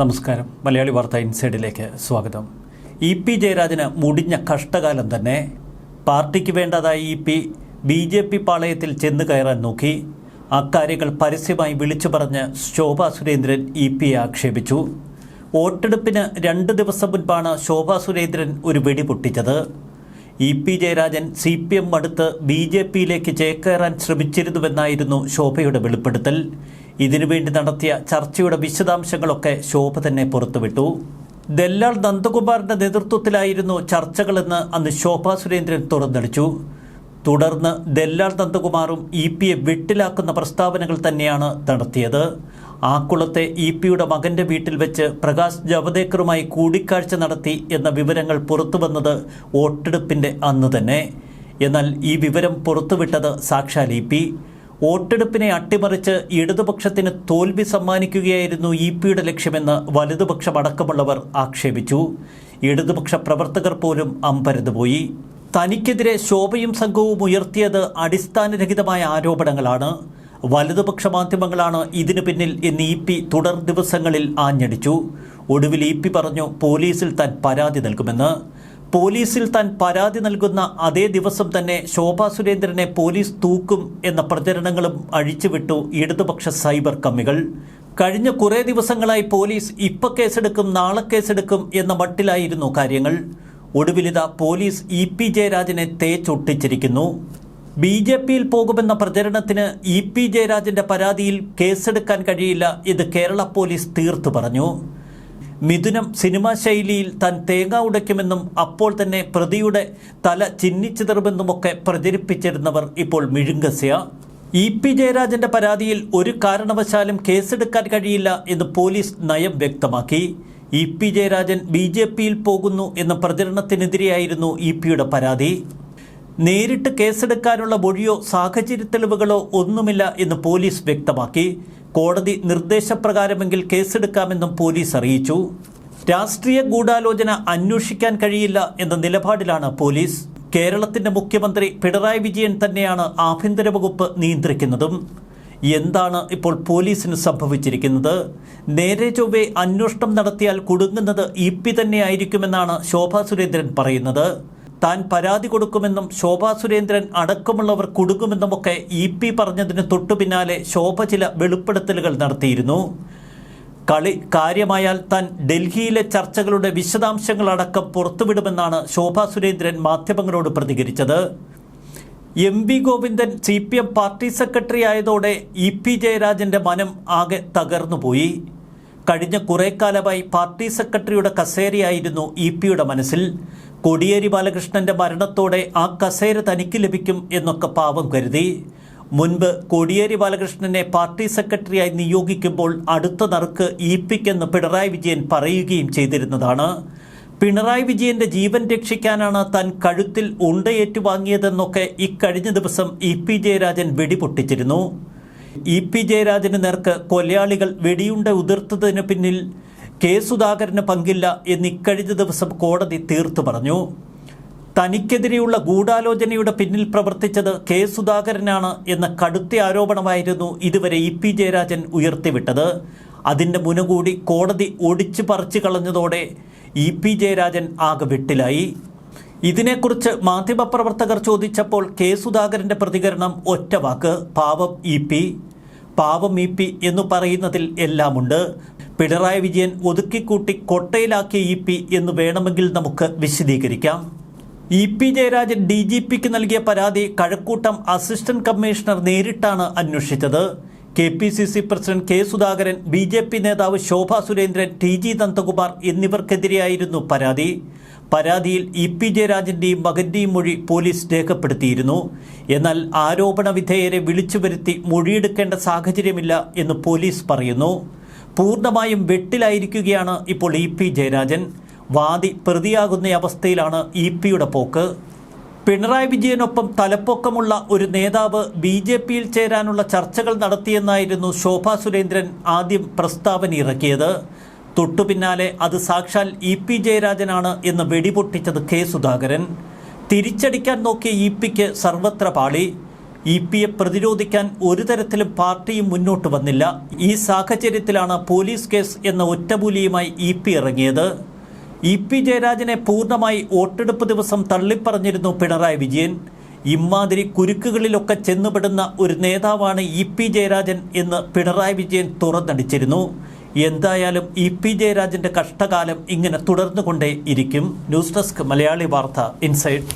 നമസ്കാരം. മലയാളി വാർത്ത ഇൻസൈഡിലേക്ക് സ്വാഗതം. ഇ പി ജയരാജന് മുടിഞ്ഞ കഷ്ടകാലം തന്നെ. പാർട്ടിക്ക് വേണ്ടതായി E P B J P പാളയത്തിൽ ചെന്ന് കയറാൻ നോക്കി. അക്കാര്യങ്ങൾ പരസ്യമായി വിളിച്ചു പറഞ്ഞ് ശോഭാ സുരേന്ദ്രൻ ഇ പിയെ ആക്ഷേപിച്ചു. വോട്ടെടുപ്പിന് രണ്ട് ദിവസം മുൻപാണ് ശോഭാ സുരേന്ദ്രൻ ഒരു വെടി പൊട്ടിച്ചത്. E P Jayarajan C P M അടുത്ത് ബി ജെ പിയിലേക്ക് ചേക്കേറാൻ ശ്രമിച്ചിരുന്നുവെന്നായിരുന്നു ശോഭയുടെ വെളിപ്പെടുത്തൽ. ഇതിനുവേണ്ടി നടത്തിയ ചർച്ചയുടെ വിശദാംശങ്ങളൊക്കെ ശോഭ തന്നെ പുറത്തുവിട്ടു. ദല്ലാൾ നന്ദകുമാറിന്റെ നേതൃത്വത്തിലായിരുന്നു ചർച്ചകളെന്ന് അന്ന് ശോഭ സുരേന്ദ്രൻ തുറന്നടിച്ചു. തുടർന്ന് ദല്ലാൾ നന്ദകുമാറും ഇ പിയെ വെട്ടിലാക്കുന്ന പ്രസ്താവനകൾ തന്നെയാണ് നടത്തിയത്. ആക്കുളത്തെ ഇ പിയുടെ മകന്റെ വീട്ടിൽ വെച്ച് പ്രകാശ് ജവദേക്കറുമായി കൂടിക്കാഴ്ച നടത്തി എന്ന വിവരങ്ങൾ പുറത്തുവന്നത് വോട്ടെടുപ്പിന്റെ അന്ന് തന്നെ. എന്നാൽ ഈ വിവരം പുറത്തുവിട്ടത് സാക്ഷാൽ ഇ പി. വോട്ടെടുപ്പിനെ അട്ടിമറിച്ച് ഇടതുപക്ഷത്തിന് തോൽവി സമ്മാനിക്കുകയായിരുന്നു ഇ പിയുടെ ലക്ഷ്യമെന്ന് വലതുപക്ഷം അടക്കമുള്ളവർ ആക്ഷേപിച്ചു. ഇടതുപക്ഷ പ്രവർത്തകർ പോലും അമ്പരന്നുപോയി തനിക്കെതിരെ ശോഭയും സംഘവും ഉയർത്തിയത് അടിസ്ഥാനരഹിതമായ ആരോപണങ്ങളാണ്. വലതുപക്ഷ മാധ്യമങ്ങളാണ് ഇതിനു പിന്നിൽ എന്ന് ഇ പി തുടർ ദിവസങ്ങളിൽ ആഞ്ഞടിച്ചു. ഒടുവിൽ ഇ പി പറഞ്ഞു പോലീസിൽ താൻ പരാതി നൽകുമെന്ന്. പോലീസിൽ താൻ പരാതി നൽകുന്ന അതേ ദിവസം തന്നെ ശോഭാ സുരേന്ദ്രനെ പോലീസ് തൂക്കും എന്ന പ്രചരണങ്ങളും അഴിച്ചുവിട്ടു ഇടതുപക്ഷ സൈബർ കമ്മികൾ. കഴിഞ്ഞ കുറേ ദിവസങ്ങളായി പോലീസ് ഇപ്പ കേസെടുക്കും നാളെ കേസെടുക്കും എന്ന മട്ടിലായിരുന്നു കാര്യങ്ങൾ. ഒടുവിലിത പോലീസ് ഇ പി ജയരാജനെ തേച്ചൊട്ടിച്ചിരിക്കുന്നു. ബി ജെ പിയിൽ പോകുമെന്ന പ്രചരണത്തിന് ഇ പി ജയരാജന്റെ പരാതിയിൽ കേസെടുക്കാൻ കഴിയില്ല ഇത് കേരള പോലീസ് തീർത്തു പറഞ്ഞു. മിഥുനം സിനിമാ ശൈലിയിൽ താൻ തേങ്ങ ഉടയ്ക്കുമെന്നും അപ്പോൾ തന്നെ പ്രതിയുടെ തല ചിഹ്നിച്ചിതറുമെന്നുമൊക്കെ പ്രചരിപ്പിച്ചിരുന്നവർ ഇപ്പോൾ മിഴുങ്കസ്യ. ഇ പി ജയരാജന്റെ പരാതിയിൽ ഒരു കാരണവശാലും കേസെടുക്കാൻ കഴിയില്ല എന്ന് പോലീസ് നയം വ്യക്തമാക്കി. E P Jayarajan B J പിയിൽ പോകുന്നു എന്ന പ്രചരണത്തിനെതിരെയായിരുന്നു ഇ പിയുടെ പരാതി. നേരിട്ട് കേസെടുക്കാനുള്ള മൊഴിയോ സാഹചര്യ തെളിവുകളോ ഒന്നുമില്ല എന്ന് പോലീസ് വ്യക്തമാക്കി. കോടതി നിർദ്ദേശപ്രകാരമെങ്കിൽ കേസെടുക്കാമെന്നും പോലീസ് അറിയിച്ചു. രാഷ്ട്രീയ ഗൂഢാലോചന അന്വേഷിക്കാൻ കഴിയില്ല എന്ന നിലപാടിലാണ് പോലീസ്. കേരളത്തിന്റെ മുഖ്യമന്ത്രി പിണറായി വിജയൻ തന്നെയാണ് ആഭ്യന്തര വകുപ്പ് നിയന്ത്രിക്കുന്നതും. എന്താണ് ഇപ്പോൾ പോലീസിന് സംഭവിച്ചിരിക്കുന്നത്? നേരെ ചൊവ്വേ അന്വേഷണം നടത്തിയാൽ കുടുങ്ങുന്നത് ഇ പി തന്നെയായിരിക്കുമെന്നാണ് ശോഭാ സുരേന്ദ്രൻ പറയുന്നത്. താൻ പരാതി കൊടുക്കുമെന്നും ശോഭാ സുരേന്ദ്രൻ അടക്കമുള്ളവർ കൊടുക്കുമെന്നുമൊക്കെ ഇ പി പറഞ്ഞതിന് തൊട്ടു പിന്നാലെ ശോഭ ചില വെളിപ്പെടുത്തലുകൾ നടത്തിയിരുന്നു. കളി കാര്യമായാൽ താൻ ഡൽഹിയിലെ ചർച്ചകളുടെ വിശദാംശങ്ങളടക്കം പുറത്തുവിടുമെന്നാണ് ശോഭാ സുരേന്ദ്രൻ മാധ്യമങ്ങളോട് പ്രതികരിച്ചത്. M V Govindan C P M party secretary ആയതോടെ E P ജയരാജന്റെ മനം ആകെ തകർന്നുപോയി. കഴിഞ്ഞ കുറേ കാലമായി പാർട്ടി സെക്രട്ടറിയുടെ കസേരയായിരുന്നു ഇ പിയുടെ മനസ്സിൽ. കോടിയേരി ബാലകൃഷ്ണന്റെ മരണത്തോടെ ആ കസേര തനിക്ക് ലഭിക്കും എന്നൊക്കെ പാവം കരുതി. മുൻപ് കോടിയേരി ബാലകൃഷ്ണനെ പാർട്ടി സെക്രട്ടറിയായി നിയോഗിക്കുമ്പോൾ അടുത്ത നറുക്ക് ഇ പിക്കെന്ന് പിണറായി വിജയൻ പറയുകയും ചെയ്തിരുന്നതാണ്. പിണറായി വിജയന്റെ ജീവൻ രക്ഷിക്കാനാണ് താൻ കഴുത്തിൽ ഉണ്ടയേറ്റു വാങ്ങിയതെന്നൊക്കെ ഇക്കഴിഞ്ഞ ദിവസം ഇ പി ജയരാജൻ വെടിപൊട്ടിച്ചിരുന്നു. ഇ പി ജയരാജന് നേർക്ക് കൊലയാളികൾ വെടിയുണ്ട ഉതിർത്തതിന് പിന്നിൽ കെ സുധാകരന് പങ്കില്ല എന്ന് ഇക്കഴിഞ്ഞ ദിവസം കോടതി തീർത്തു പറഞ്ഞു. തനിക്കെതിരെയുള്ള ഗൂഢാലോചനയുടെ പിന്നിൽ പ്രവർത്തിച്ചത് കെ സുധാകരനാണ് എന്ന കടുത്ത ആരോപണമായിരുന്നു ഇതുവരെ ഇ പി ജയരാജൻ ഉയർത്തിവിട്ടത്. അതിന്റെ മുനകൂടി കോടതി ഒടിച്ചു പറിച്ചു കളഞ്ഞതോടെ ഇ പി ജയരാജൻ ആകെ വെട്ടിലായി. ഇതിനെക്കുറിച്ച് മാധ്യമപ്രവർത്തകർ ചോദിച്ചപ്പോൾ കെ സുധാകരന്റെ പ്രതികരണം ഒറ്റ വാക്ക് പാവം ഇ പി. പാവം ഇ പി എന്നു പറയുന്നതിൽ എല്ലാമുണ്ട്. പിണറായി വിജയൻ ഒതുക്കിക്കൂട്ടി കൊട്ടയിലാക്കിയ ഇ പി എന്ന് വേണമെങ്കിൽ നമുക്ക് വിശദീകരിക്കാം. E P Jayarajan D G പിക്ക് നൽകിയ പരാതി കഴക്കൂട്ടം അസിസ്റ്റന്റ് കമ്മീഷണർ നേരിട്ടാണ് അന്വേഷിച്ചത്. K P C C president K Sudhakaran B J P നേതാവ് ശോഭാ സുരേന്ദ്രൻ ടി ജി നന്ദകുമാർ എന്നിവർക്കെതിരെയായിരുന്നു പരാതി. പരാതിയിൽ ഇ പി ജയരാജന്റെയും മകന്റെയും മൊഴി പോലീസ് രേഖപ്പെടുത്തിയിരുന്നു. എന്നാൽ ആരോപണ വിധേയരെ വിളിച്ചു വരുത്തി മൊഴിയെടുക്കേണ്ട സാഹചര്യമില്ല എന്ന് പോലീസ് പറയുന്നു. പൂർണമായും വെട്ടിലായിരിക്കുകയാണ് ഇപ്പോൾ ഇ പി ജയരാജൻ. വാദി പ്രതിയാകുന്ന അവസ്ഥയിലാണ് ഇ പിയുടെ പോക്ക്. പിണറായി വിജയനൊപ്പം തലപ്പൊക്കമുള്ള ഒരു നേതാവ് ബി ജെ പിയിൽ ചേരാനുള്ള ചർച്ചകൾ നടത്തിയെന്നായിരുന്നു ശോഭാ സുരേന്ദ്രൻ ആദ്യം പ്രസ്താവന ഇറക്കിയത്. തൊട്ടു പിന്നാലെ അത് സാക്ഷാൽ ഇ പി ജയരാജനാണ് എന്ന് വെടിപൊട്ടിച്ചത് കെ സുധാകരൻ. തിരിച്ചടിക്കാൻ നോക്കിയ ഇ പിക്ക് സർവത്ര പാളി. ഇ പിയെ പ്രതിരോധിക്കാൻ ഒരു തരത്തിലും പാർട്ടിയും മുന്നോട്ട് വന്നില്ല. ഈ സാഹചര്യത്തിലാണ് പോലീസ് കേസ് എന്ന ഒറ്റമൂലിയുമായി ഇ പി ഇറങ്ങിയത്. ഇ പി ജയരാജനെ പൂർണമായി വോട്ടെടുപ്പ് ദിവസം തള്ളിപ്പറഞ്ഞിരുന്നു പിണറായി വിജയൻ. ഇമാതിരി കുരുക്കുകളിലൊക്കെ ചെന്നുപെടുന്ന ഒരു നേതാവാണ് ഇ പി ജയരാജൻ എന്ന് പിണറായി വിജയൻ തുറന്നടിച്ചിരുന്നു. എന്തായാലും ഇ പി ജയരാജന്റെ കഷ്ടകാലം ഇങ്ങനെ തുടർന്നുകൊണ്ടേ ഇരിക്കും. ന്യൂസ് ഡെസ്ക് മലയാളി വാർത്ത ഇൻസൈഡ്.